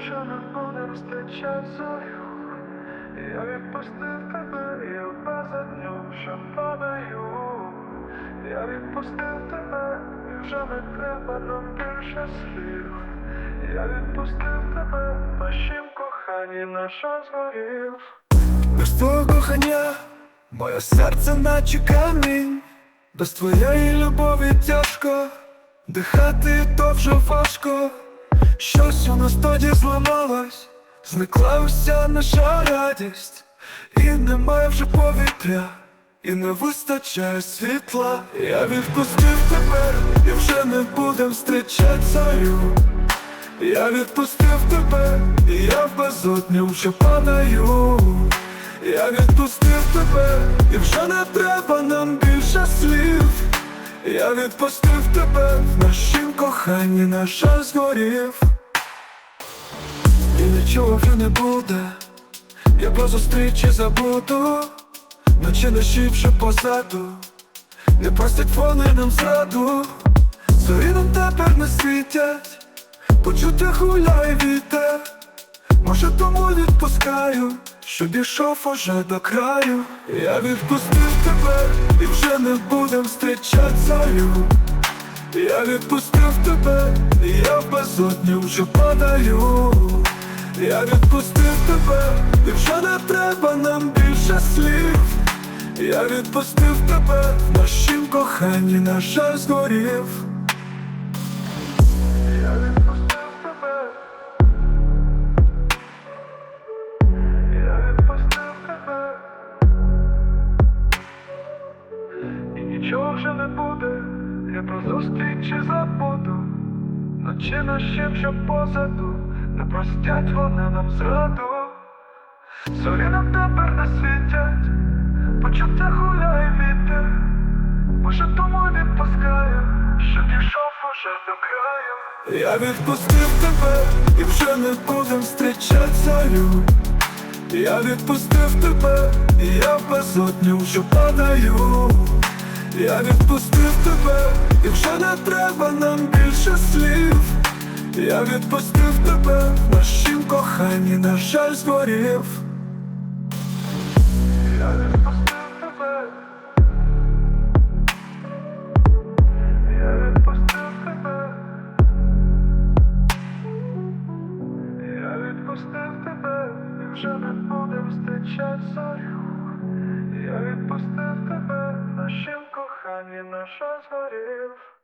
Більше не будем зустрічати зорю Я відпустив тебе, я без дню, що падаю. Я відпустив тебе, і вже не треба нам більше слів. Я відпустив тебе, нашим коханні наша згорів. Без твого кохання, моє серце наче камінь. Без твоєї любові тяжко, дихати то вже важко Щось у нас тоді зламалось, зникла уся наша радість, і немає вже повітря, і не вистачає світла. Я відпустив тебе, і вже не будем зустрічати зарю. Я відпустив тебе, і я в безодню вже падаю. Я відпустив тебе, і вже не треба нам більше слів. Я відпустив тебе, в нашім коханні наш згорів. І нічого вже не буде, я про зустрічі забуду, наче наші вже позаду, не простять вони нам зраду, зорі нам тепер не світять, почути гуляє вітер, може тому відпускаю, що дійшов уже до краю. Я відпустив тебе і вже не будем зустрічати зарю. Я відпустив тебе, і я в безодню вже падаю. Я відпустив тебе, і вже не треба нам більше слів. Я відпустив тебе, в нашім коханні наш жаль згорів. Я відпустив тебе. Я відпустив тебе. І нічого вже не буде, я про зустрічі забуду, наче нашим, що позаду, не простять вони нам зраду. Зорі нам тепер не світять, почуття гуляє вітер, може тому відпускаю, що пішов уже до краю. Я відпустив тебе, і вже не будем зустрічати зарю. Я відпустив тебе, і я в безодню вже падаю. Я відпустив тебе, і вже не треба нам більше слів. Я відпустив тебе, коханні на жаль згорів. Я відпустив тебе. Я відпустив тебе. Я відпустив тебе, вже не зустрічати зорю. Я відпустив тебе, нашим коханні наша згорів.